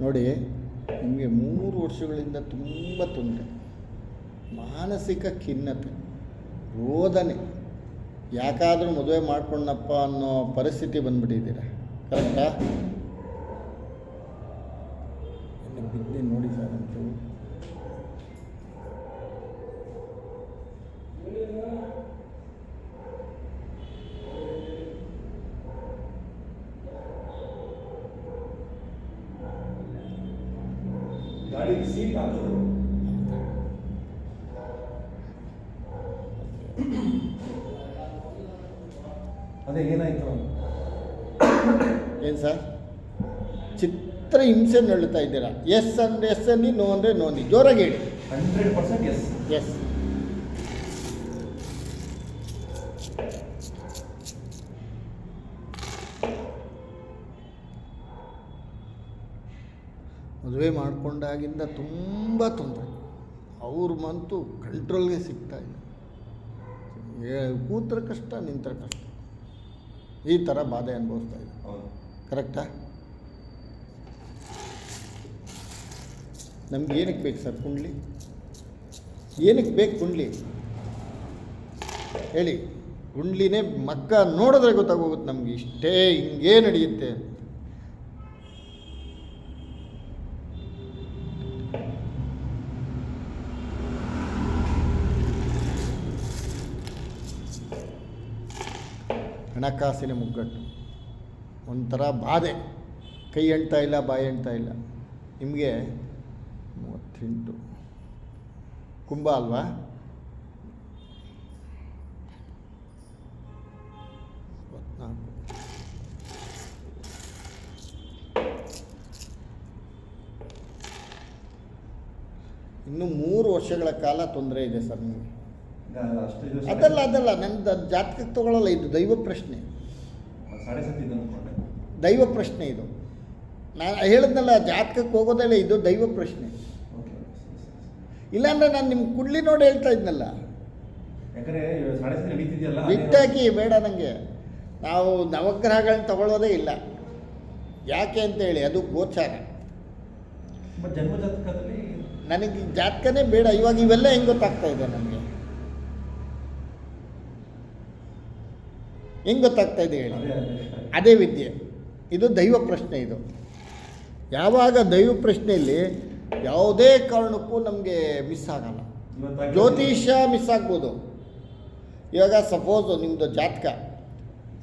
ನೋಡಿ, ನಿಮಗೆ ಮೂರು ವರ್ಷಗಳಿಂದ ತುಂಬ ತೊಂದರೆ. ಮಾನಸಿಕ ಖಿನ್ನತೆ, ರೋದನೆ. ಯಾಕಾದರೂ ಮದುವೆ ಮಾಡ್ಕೊಂಡಪ್ಪ ಅನ್ನೋ ಪರಿಸ್ಥಿತಿ ಬಂದ್ಬಿಟ್ಟಿದ್ದೀರ? ಕರೆಕ್ಟಾ ಬಿದ್ದೆ ನೋಡಿ ಸರ್ ಅಂತೂ. ಗಾಡಿ ಸೀಟ್ ಹಾಕೋದು ಅದೇ ಏನಾಯ್ತು? ಏನು ಸರ್? ಚಿತ್ರ ಹಿಂಸೆ ನಳ್ಳುತ್ತಾ ಇದ್ದೀರಾ? ಎಸ್ ಅಂದರೆ ಎಸ್ ಅನ್ನಿ ನೋ ಅಂದರೆ ನೋ ಅನ್ನಿ ಜೋರಾಗಿ ಹೇಳಿ. ಹಂಡ್ರೆಡ್ ಪರ್ಸೆಂಟ್ ಎಸ್ ಎಸ್ ಮದುವೆ ಮಾಡಿಕೊಂಡಾಗಿಂದ ತುಂಬ ತೊಂದರೆ. ಅವ್ರ ಮಂತು ಕಂಟ್ರೋಲ್ಗೆ ಸಿಗ್ತಾ ಇಲ್ಲ. ಏ- ಕೂತ್ರ ಕಷ್ಟ ನಿಂತ ಕಷ್ಟ. ಈ ಥರ ಬಾಧೆ ಅನುಭವಿಸ್ತಾ ಇದೆ. ಕರೆಕ್ಟಾ ನಮ್ಗೆ ಏನಕ್ಕೆ ಬೇಕು ಸರ್ ಕುಂಡ್ಲಿ? ಏನಕ್ಕೆ ಬೇಕು ಕುಂಡ್ಲಿ? ಹೇಳಿ. ಕುಂಡ್ಲಿನೇ ಮಕ್ಕ ನೋಡಿದ್ರೆ ಗೊತ್ತಾಗೋಗುತ್ತೆ ನಮ್ಗೆ ಇಷ್ಟೇ ಹಿಂಗೇ ನಡೆಯುತ್ತೆ ಅಂತ. ಹಣಕಾಸಿನ ಮುಗ್ಗಟ್ಟು. ಒಂಥರ ಬಾಧೆ. ಕೈ ಎಣ್ತಾ ಇಲ್ಲ, ಬಾಯಿ ಎಣ್ತಾ ಇಲ್ಲ. ನಿಮಗೆ ಮೂವತ್ತೆಂಟು. ಕುಂಭ ಅಲ್ವಾ? ಇನ್ನು ಮೂರು ವರ್ಷಗಳ ಕಾಲ ತೊಂದರೆ ಇದೆ ಸರ್ ನಿಮಗೆ. ಅದಲ್ಲ ಅದಲ್ಲ ನನ್ನ ಜಾತಕಕ್ಕೆ ತಗೊಳ್ಳಲ್ಲ ಇದು ದೈವ ಪ್ರಶ್ನೆ. ದೈವ ಪ್ರಶ್ನೆ ಇದು. ನಾನು ಹೇಳಿದ್ನಲ್ಲ ಜಾತಕಕ್ಕೆ ಹೋಗೋದಲ್ಲ ಇದು ದೈವ ಪ್ರಶ್ನೆ. ಇಲ್ಲಾಂದ್ರೆ ನಾನು ನಿಮ್ಮ ಕುಡ್ಲಿ ನೋಡಿ ಹೇಳ್ತಾ ಇದ್ನಲ್ಲ. ಬಿಟ್ಟಾಕಿ ಬೇಡ ನನಗೆ ನಾವು ನವಗ್ರಹಗಳನ್ನ ತಗೊಳ್ಳೋದೇ ಇಲ್ಲ. ಯಾಕೆ ಅಂತೇಳಿ ಅದು ಗೋಚಾರ. ನನಗೆ ಜಾತಕನೇ ಬೇಡ. ಇವಾಗ ಇವೆಲ್ಲ ಹೆಂಗೆ ಗೊತ್ತಾಗ್ತಾ ಇದೆ ನನಗೆ? ಹೆಂಗೆ ಗೊತ್ತಾಗ್ತಾ ಇದೆ ಹೇಳಿ. ಅದೇ ವಿದ್ಯೆ. ಇದು ದೈವ ಪ್ರಶ್ನೆ ಇದು. ಯಾವಾಗ ದೈವ ಪ್ರಶ್ನೆಯಲ್ಲಿ ಯಾವುದೇ ಕಾರಣಕ್ಕೂ ನಮಗೆ ಮಿಸ್ ಆಗಲ್ಲ. ಜ್ಯೋತಿಷ್ಯ ಮಿಸ್ ಆಗ್ಬೋದು. ಇವಾಗ ಸಪೋಸು ನಿಮ್ಮದು ಜಾತಕ.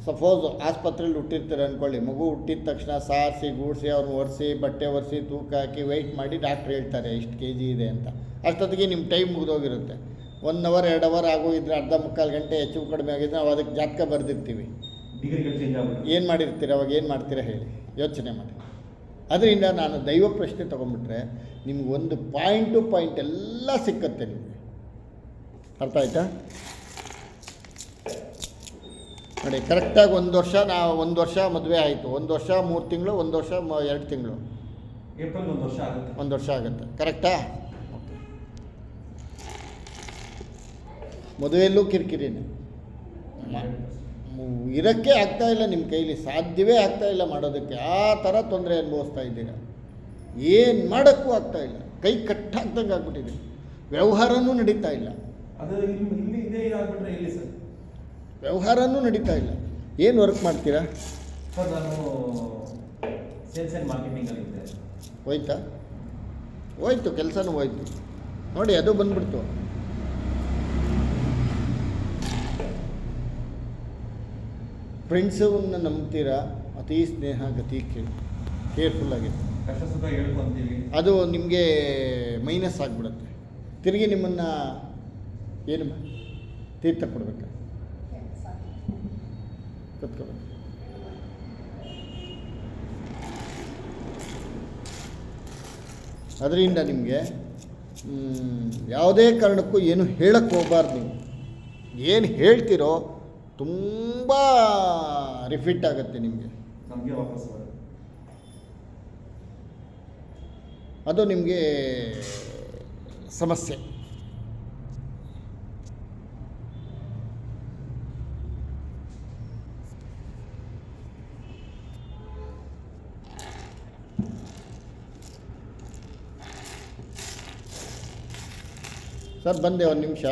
ಸಪೋಸು ಆಸ್ಪತ್ರೆಯಲ್ಲಿ ಹುಟ್ಟಿರ್ತೀರ ಅಂದ್ಕೊಳ್ಳಿ ಮಗು ಹುಟ್ಟಿದ ತಕ್ಷಣ ಸಾರಿಸಿ ಗೂಡಿಸಿ ಅವ್ರನ್ನ ಒರೆಸಿ ಬಟ್ಟೆ ಒರೆಸಿ ತೂಕ ಹಾಕಿ ವೆಯ್ಟ್ ಮಾಡಿ ಡಾಕ್ಟ್ರ್ ಹೇಳ್ತಾರೆ ಇಷ್ಟು ಕೆ ಜಿ ಇದೆ ಅಂತ. ಅಷ್ಟೊತ್ತಿಗೆ ನಿಮ್ಮ ಟೈಮ್ ಮುಗಿದೋಗಿರುತ್ತೆ. ಒನ್ ಅವರ್ ಎರಡು ಅವರ್ ಆಗೋಗಿದ್ರೆ ಅರ್ಧ ಮುಕ್ಕಾಲು ಗಂಟೆ ಹೆಚ್ಚು ಕಡಿಮೆ ಆಗಿದ್ರೆ ನಾವು ಅದಕ್ಕೆ ಜಾತಕ ಬರೆದಿರ್ತೀವಿ. ಏನು ಮಾಡಿರ್ತೀರ ಅವಾಗ ಏನು ಮಾಡ್ತೀರಾ ಹೇಳಿ. ಯೋಚನೆ ಮಾಡಿ. ಅದರಿಂದ ನಾನು ದೈವ ಪ್ರಶ್ನೆ ತೊಗೊಂಡ್ಬಿಟ್ರೆ ನಿಮ್ಗೆ ಒಂದು ಪಾಯಿಂಟ್ ಟು ಪಾಯಿಂಟ್ ಎಲ್ಲ ಸಿಕ್ಕತ್ತೆ ನಿಮಗೆ. ಅರ್ಥ ಆಯ್ತಾ? ನೋಡಿ ಕರೆಕ್ಟಾಗಿ ಒಂದು ವರ್ಷ ನಾ ಒಂದು ವರ್ಷ ಮದುವೆ ಆಯಿತು. ಒಂದು ವರ್ಷ ಮೂರು ತಿಂಗಳು ಒಂದು ವರ್ಷ ಎರಡು ತಿಂಗಳು. ಏಪ್ರಿಲ್ ಒಂದು ವರ್ಷ ಆಗುತ್ತೆ. ಒಂದು ವರ್ಷ ಆಗುತ್ತೆ. ಕರೆಕ್ಟಾ ಮದುವೆಯಲ್ಲೂ ಕಿರಿಕಿರಿನೇ. ಇರೋಕ್ಕೆ ಆಗ್ತಾಯಿಲ್ಲ ಇಲ್ಲ ನಿಮ್ಮ ಕೈಲಿ ಸಾಧ್ಯವೇ ಆಗ್ತಾಯಿಲ್ಲ ಇಲ್ಲ ಮಾಡೋದಕ್ಕೆ. ಆ ಥರ ತೊಂದರೆ ಅನುಭವಿಸ್ತಾ ಇದ್ದೀರ? ಏನು ಮಾಡೋಕ್ಕೂ ಆಗ್ತಾಯಿಲ್ಲ ಇಲ್ಲ. ಕೈ ಕಟ್ಟಾಗ್ದಂಗೆ ಆಗ್ಬಿಟ್ಟಿದೆ. ವ್ಯವಹಾರನೂ ನಡೀತಾ ಇಲ್ಲ. ವ್ಯವಹಾರನೂ ನಡೀತಾ ಇಲ್ಲ. ಏನು ವರ್ಕ್ ಮಾಡ್ತೀರಾ? ಸರ್ ನಾನು ಸೇಲ್ಸ್ ಆ್ಯಂಡ್ ಮಾರ್ಕೆಟಿಂಗಲ್ಲಿ ಇದ್ದೆ. ಹೋಯ್ತಾ? ಹೋಯ್ತು ಕೆಲಸನೂ ಹೋಯ್ತು. ನೋಡಿ ಅದು ಬಂದ್ಬಿಡ್ತು. ಫ್ರೆಂಡ್ಸನ್ನ ನಂಬ್ತೀರಾ? ಅತಿ ಸ್ನೇಹ ಗತಿ ಕೇಳಿ ಕೇರ್ಫುಲ್ಲಾಗಿ ಕಷ್ಟ ಅದು ನಿಮಗೆ ಮೈನಸ್ ಆಗಿಬಿಡುತ್ತೆ. ತಿರುಗಿ ನಿಮ್ಮನ್ನು ಏನು ತೀರ್ಥ ಕೊಡ್ಬೇಕು? ಕತ್ಕೋಬೇಕು. ಅದರಿಂದ ನಿಮಗೆ ಯಾವುದೇ ಕಾರಣಕ್ಕೂ ಏನು ಹೇಳಕ್ಕೆ ಹೋಗಬಾರ್ದು ನೀವು. ಏನು ಹೇಳ್ತೀರೋ ತುಂಬ ರಿಫಿಟ್ ಆಗುತ್ತೆ ನಿಮಗೆ. ಅದು ನಿಮಗೆ ಸಮಸ್ಯೆ. ಸರ್ ಬಂದೆ ಒಂದು ನಿಮಿಷ.